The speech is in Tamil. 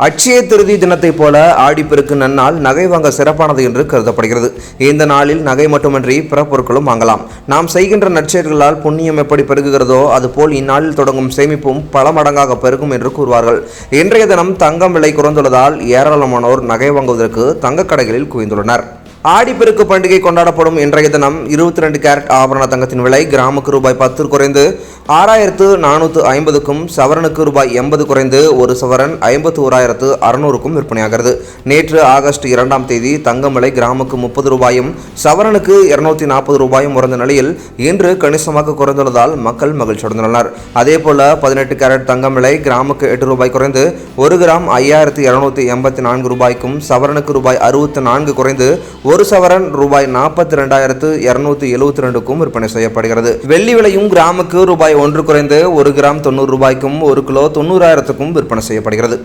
அட்சய திருதி தினத்தைப் போல ஆடிப்பெருக்கு நன்னால் நகை வாங்க சிறப்பானது என்று கருதப்படுகிறது. இந்த நாளில் நகை மட்டுமின்றி பிற பொருட்களும் வாங்கலாம். நாம் செய்கின்ற நற்செயல்களால் புண்ணியம் எப்படி பெருகுகிறதோ அதுபோல் இந்நாளில் தொடங்கும் சேமிப்பும் பல மடங்காக பெருகும் என்று கூறுவார்கள். இன்றைய தினம் தங்கம் விலை குறைந்துள்ளதால் ஏராளமானோர் நகை வாங்குவதற்கு தங்கக் கடைகளில் குவிந்துள்ளனர். ஆடிப்பெருக்கு பண்டிகை கொண்டாடப்படும் இன்றைய தினம் இருபத்தி ரெண்டு கேரட் ஆபரண தங்கத்தின் விலை கிராமுக்கு ரூபாய் பத்து குறைந்து ஆறாயிரத்து நானூற்று ஐம்பதுக்கும் சவரனுக்கு ரூபாய் எண்பது குறைந்து ஒரு சவரன் ஐம்பத்து ஓராயிரத்து அறுநூறுக்கும் விற்பனையாகிறது. நேற்று ஆகஸ்ட் இரண்டாம் தேதி தங்கம் விலை கிராமுக்கு முப்பது ரூபாயும் சவரனுக்கு இருநூத்தி நாற்பது ரூபாயும் உறந்த நிலையில் இன்று கணிசமாக குறைந்துள்ளதால் மக்கள் மகிழ்ச்சி அடைந்துள்ளனர். அதேபோல பதினெட்டு கேரட் தங்கம் விலை கிராமுக்கு எட்டு ரூபாய் குறைந்து ஒரு கிராம் ஐயாயிரத்து இருநூத்தி எண்பத்தி நான்கு ரூபாய்க்கும் சவரனுக்கு ரூபாய் அறுபத்தி நான்கு குறைந்து ஒரு சவரன் ரூபாய் நாற்பத்தி ரெண்டாயிரத்து இருநூத்தி எழுபத்தி ரெண்டுக்கும் விற்பனை செய்யப்படுகிறது. வெள்ளி விலையும் கிராமுக்கு ரூபாய் ஒன்று குறைந்து ஒரு கிராம் தொண்ணூறு ரூபாய்க்கும் ஒரு கிலோ தொண்ணூறாயிரத்துக்கும் விற்பனை செய்யப்படுகிறது.